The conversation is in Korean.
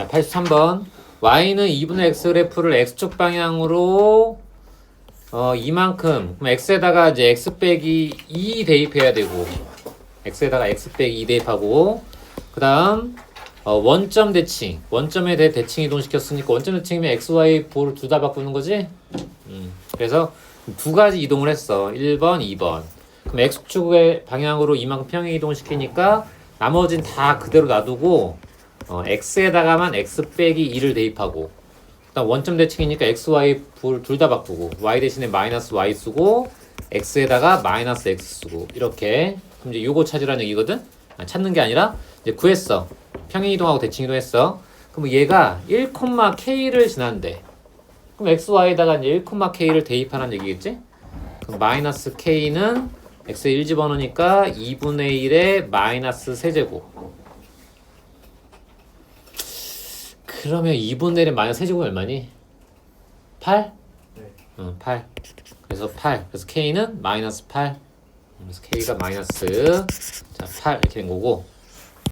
자, 83번. y는 2분의 x 그래프를 x축 방향으로 어, 이만큼. 그럼 x에다가 이제 x 빼기 2 대입해야 되고 x에다가 x 빼기 2 대입하고 그다음 어, 원점 대칭. 원점에 대해 대칭 이동시켰으니까 원점 대칭이면 x, y 볼을 둘 다 바꾸는 거지? 음. 그래서 두 가지 이동을 했어. 1번, 2번. 그럼 x축의 방향으로 이만큼 평행 이동을 시키니까 나머진 다 그대로 놔두고 어, x에다가만 x 빼기 2를 대입하고 그다음 원점 대칭이니까 x, y 불둘다 바꾸고 y 대신에 마이너스 y 쓰고 x에다가 마이너스 x 쓰고 이렇게. 그럼 이제 요거 찾으라는 얘기거든? 아, 찾는 게 아니라 이제 구했어. 평행 이동하고 대칭 이동했어. 그럼 얘가 1,k를 지난대. 그럼 x, y에다가 이제 1,k를 대입하는 얘기겠지? 그럼 마이너스 k는 x에 1 집어넣으니까 2분의 1에 마이너스 세제곱 그러면 2분의 1에 마이너스 세제곱이 얼마니? 8? 네. 응, 8. 그래서 8. 그래서 k는 마이너스 8. 그래서 k가 마이너스 자, 8 이렇게 된 거고